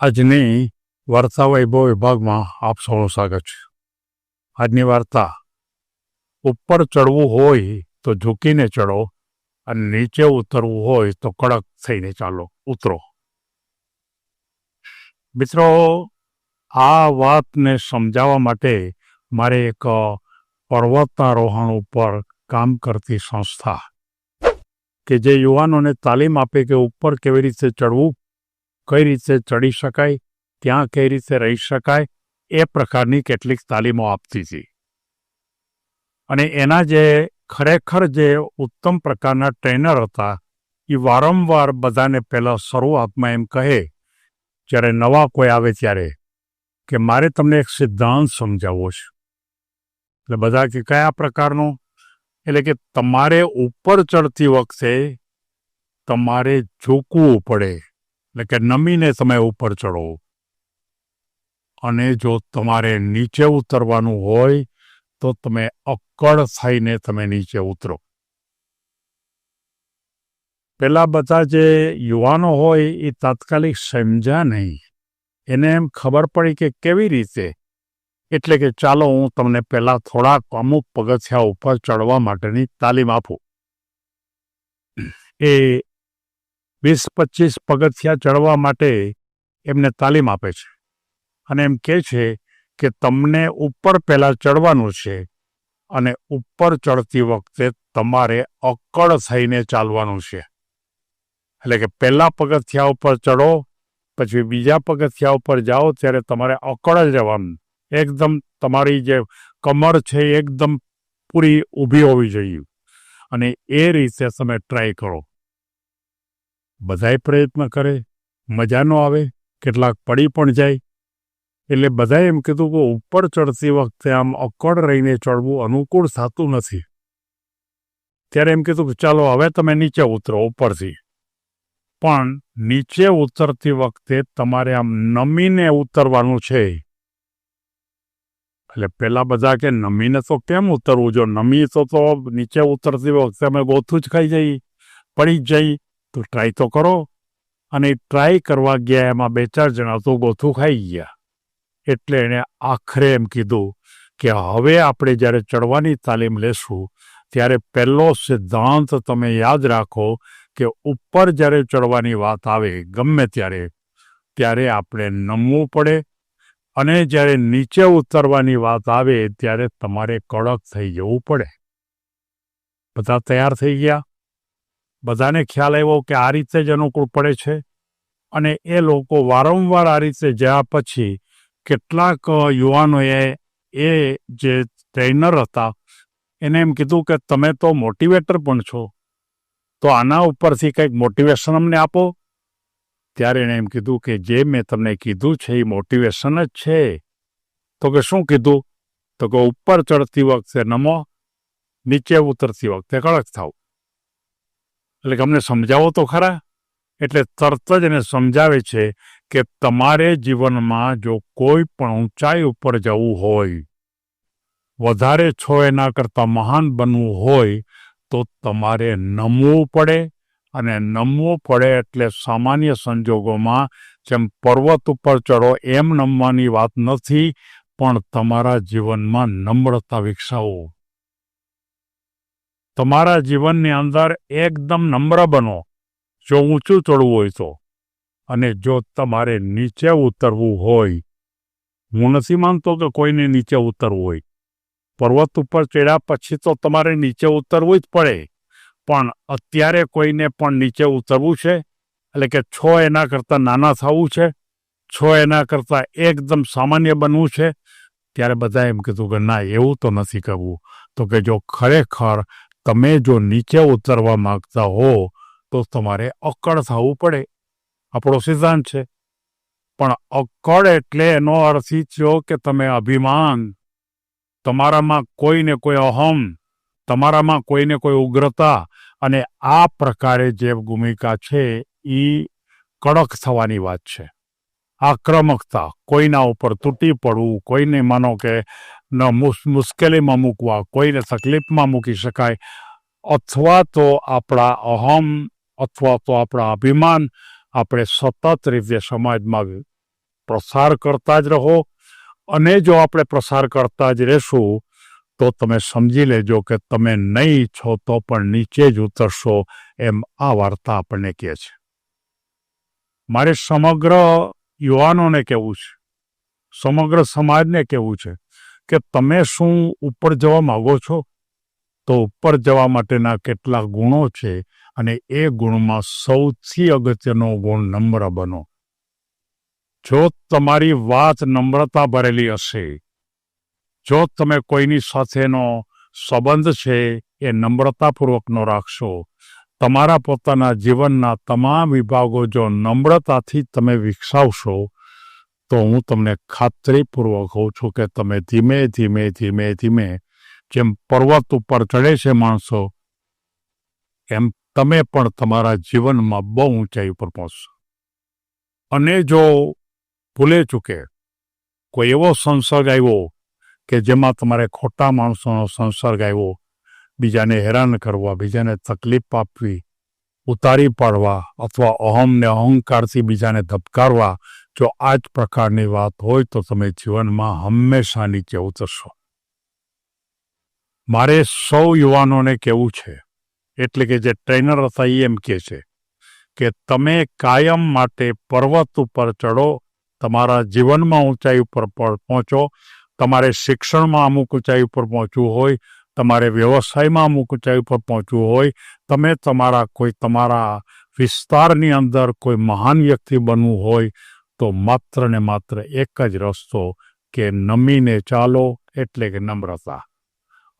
આજની વાર્તા વૈભવ વિભાગમાં આપ સૌનું સ્વાગત છે. આજની વાર્તા, ઉપર ચડવું હોય તો ઝૂકીને ચડો અને નીચે ઉતરવું હોય તો કડક થઈને ચાલો, ઉતરો. મિત્રો, આ વાતને સમજાવવા માટે મારે એક પર્વતારોહણ ઉપર કામ કરતી સંસ્થા કે જે યુવાનોને તાલીમ આપે કે ઉપર કેવી રીતે ચડવું કઈ રીતે ચડી શકાય, ત્યાં કઈ રીતે રહી શકાય, એ પ્રકારની કેટલીક તાલીમો આપતી હતી. અને એના જે ખરેખર જે ઉત્તમ પ્રકારના ટ્રેનર હતા, એ વારંવાર બધાને પહેલાં શરૂઆતમાં એમ કહે, જ્યારે નવા કોઈ આવે ત્યારે, કે મારે તમને એક સિદ્ધાંત સમજાવવો છે. એટલે બધા કે, કયા પ્રકારનો? એટલે કે, તમારે ઉપર ચડતી વખતે તમારે ઝૂકવું પડે. એટલે કે નમીને તમે ઉપર ચડો. અને જો તમારે નીચે ઉતરવાનું હોય, તો તમે અક્કડ થઈને તમે નીચે ઉતરો. પેલા બધા જે યુવાનો હોય, એ તાત્કાલિક સમજ્યા નહીં. એને એમ ખબર પડી કે કેવી રીતે? એટલે કે ચાલો હું તમને પહેલાં થોડાક અમુક પગથિયા ઉપર ચડવા માટેની તાલીમ આપું. એ વીસ પચીસ પગથિયા ચડવા માટે એમને તાલીમ આપે છે. અને એમ કહે છે કે તમને ઉપર પહેલાં ચડવાનું છે અને ઉપર ચડતી વખતે તમારે અક્કડ થઈને ચાલવાનું છે. એટલે કે પહેલાં પગથિયા ઉપર ચડો, પછી બીજા પગથિયા ઉપર જાઓ ત્યારે તમારે અકળ જવાનું એકદમ તમારી જે કમર છે એકદમ પૂરી ઊભી હોવી જોઈએ. અને એ રીતે તમે ટ્રાય કરો. બધાય પ્રયત્ન કરે મજા ન આવે, કેટલાક પડી પણ જાય. એટલે બધાએ એમ કીધું કે ઉપર ચડતી વખતે આમ અક્કડ રહીને ચડવું અનુકૂળ થતું નથી. ત્યારે એમ કીધું કે ચાલો હવે તમે નીચે ઉતરો ઉપરથી. પણ નીચે ઉતરતી વખતે તમારે આમ નમીને ઉતરવાનું છે. એટલે પેલા બધા કે નમીને તો કેમ ઉતરવું? જો નમી તો તો નીચે ઉતરતી વખતે અમે ગોથું જ ખાઈ જઈ પડી જ જઈ તો ટ્રાય તો કરો. અને ટ્રાય કરવા ગયા એમાં બે ચાર જણા તો ગોથું ખાઈ ગયા. એટલે એણે આખરે એમ કીધું કે હવે આપણે જ્યારે ચડવાની તાલીમ લેશું, ત્યારે પહેલો સિદ્ધાંત તમે યાદ રાખો કે ઉપર જ્યારે ચડવાની વાત આવે, ગમે ત્યારે ત્યારે આપણે નમવું પડે અને જ્યારે નીચે ઉતરવાની વાત આવે, ત્યારે તમારે કડક થઈ જવું પડે. બધા તૈયાર થઈ ગયા? બધાને ખ્યાલ આવ્યો કે આ રીતે જ અનુકૂળ પડે છે અને એ લોકો વારંવાર આ રીતે જયા પછી કેટલાક યુવાનોએ એ જે ટ્રેનર હતા એને એમ કીધું કે તમે તો મોટિવેટર પણ છો, તો આના ઉપરથી કંઈક મોટિવેશન અમને આપો. ત્યારે એણે એમ કીધું કે જે મેં તમને કીધું છે એ મોટિવેશન જ છે. તો કે શું કીધું? તો કે ઉપર ચડતી વખતે નમો, નીચે ઉતરતી વખતે કડક થાવ. એટલે કે અમને સમજાવો તો ખરા. એટલે તરત જ એને સમજાવે છે કે તમારે જીવનમાં જો કોઈ પણ ઊંચાઈ ઉપર જવું હોય, વધારે છો એના કરતાં મહાન બનવું હોય, તો તમારે નમવું પડે અને નમવું પડે એટલે સામાન્ય સંજોગોમાં જેમ પર્વત ઉપર ચડો એમ નમવાની વાત નથી, પણ તમારા જીવનમાં નમ્રતા વિકસાવો. તમારા જીવનની અંદર એકદમ નમ્ર બનો, જો ઊંચું ચડવું હોય તો. અને જો તમારે નીચે ઉતરવું હોય, હું નથી માનતો કે કોઈને નીચે ઉતરવું હોય. પર્વત ઉપર ચડ્યા પછી તો તમારે નીચે ઉતરવું જ પડે. પણ અત્યારે કોઈને પણ નીચે ઉતરવું છે? એટલે કે છ એના કરતાં નાના થવું છે? છ એના કરતાં એકદમ સામાન્ય બનવું છે? ત્યારે બધા એમ કીધું કે ના, એવું તો નથી કરવું. તો કે જો ખરેખર તમે જો નીચે ઉતરવા માગતા હો, તો તમારે અક્કડ થવું પડે. આપણો સિદ્ધાંત છે. પણ અક્કડ એટલે એનો અર્થ એ થયો કે તમે અભિમાન. તમારામાં કોઈને કોઈ અહમ, તમારામાં કોઈને કોઈ ઉગ્રતા અને આ પ્રકારે જે ભૂમિકા છે એ કડક થવાની વાત છે. આક્રમકતા, કોઈના ઉપર તૂટી પડવું, કોઈને માનો કે મુશ્કેલીમાં મૂકવા કોઈને તકલીફમાં મૂકી શકાય અથવા તો આપણા અહમ અથવા તો આપણા અભિમાન આપણે સતત રીતે સમાજમાં પ્રસાર કરતા જ રહો અને જો આપણે પ્રસાર કરતા જ રહેશું તો તમે સમજી લેજો કે તમે નહીં છો તો પણ નીચે જ ઉતરશો એમ આ વાર્તા આપણને કહે છે મારે સમગ્ર યુવાનોને કહેવું છે સમગ્ર સમાજને કહેવું છે કે તમે શું ઉપર જવા માગો છો? તો ઉપર જવા માટેના કેટલા ગુણો છે અને એ ગુણમાં સૌથી અગત્યનો ગુણ નમ્ર બનો. જો તમારી વાત નમ્રતા ભરેલી હશે, જો તમે કોઈની સાથેનો સંબંધ છે એ નમ્રતાપૂર્વકનો રાખશો, તમારા પોતાના જીવનના તમામ વિભાગો જો નમ્રતાથી તમે વિકસાવશો તો હું તમને ખાતરીપૂર્વક કહું છું કે તમે ધીમે ધીમે ધીમે ધીમે જેમ પર્વત ઉપર ચડે છે માણસો, એમ તમે પણ તમારા જીવનમાં બહુ ઊંચાઈ ઉપર પહોંચશો. અને જો ભૂલે ચૂકે, કોઈ એવો સંસર્ગ આવ્યો કે જેમાં તમારે ખોટા માણસોનો સંસર્ગ આવ્યો, બીજાને હેરાન કરવા, બીજાને તકલીફ આપવી, ઉતારી પાડવા અથવા અહમને અહંકારથી બીજાને ધબકારવા જો આ જ પ્રકારની વાત હોય તો તમે જીવનમાં હંમેશા નીચે ઉતરશો. મારે સૌ યુવાનોને કહેવું છે, એટલે કે જે ટ્રેનર હતા એ એમ કહે છે, કે તમે કાયમ માટે પર્વત ઉપર ચડો તમારા જીવનમાં ઊંચાઈ ઉપર પહોંચો, તમારે શિક્ષણમાં અમુક ઊંચાઈ ઉપર પહોંચવું હોય, તમારે વ્યવસાયમાં અમુક ઊંચાઈ ઉપર પહોંચવું હોય, તમે તમારા કોઈ તમારા વિસ્તારની અંદર કોઈ મહાન વ્યક્તિ બનવું હોય તો માત્ર ને માત્ર એક જ રસ્તો કે નમીને ચાલો એટલે કે નમ્રતા.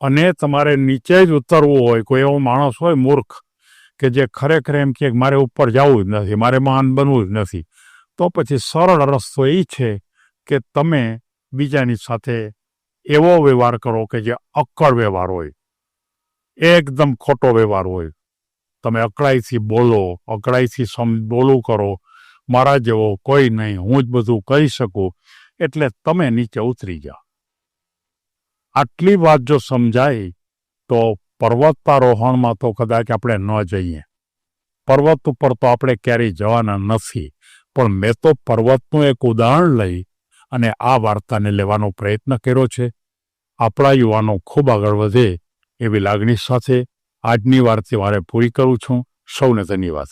અને તમારે નીચે જ ઉતરવું હોય, કોઈ એવો માણસ હોય મૂર્ખ, કે જે ખરેખર એમ કે મારે ઉપર જવું જ નથી, મારે મહાન બનવું જ નથી, તો પછી સરળ રસ્તો એ છે કે તમે બીજાની સાથે એવો વ્યવહાર કરો કે જે અક્કડ વ્યવહાર હોય, એકદમ ખોટો વ્યવહાર હોય. તમે અકળાઈથી બોલો, અકળાઈથી સમ, બોલું કરો મારા જેવો કોઈ નહીં, હું જ બધું કરી શકું. એટલે તમે નીચે ઉતરી જાઓ. આટલી વાત જો સમજાય, તો પર્વતારોહણમાં તો કદાચ આપણે ન જઈએ. પર્વત ઉપર તો આપણે ક્યારેય જવાના નથી. પણ મેં તો પર્વતનું એક ઉદાહરણ લઈ અને આ વાર્તાને લેવાનો પ્રયત્ન કર્યો છે. આપણા યુવાનો ખૂબ આગળ વધે એવી લાગણી સાથે આજની વાર્તા મારે પૂરી કરું છું. સૌને ધન્યવાદ.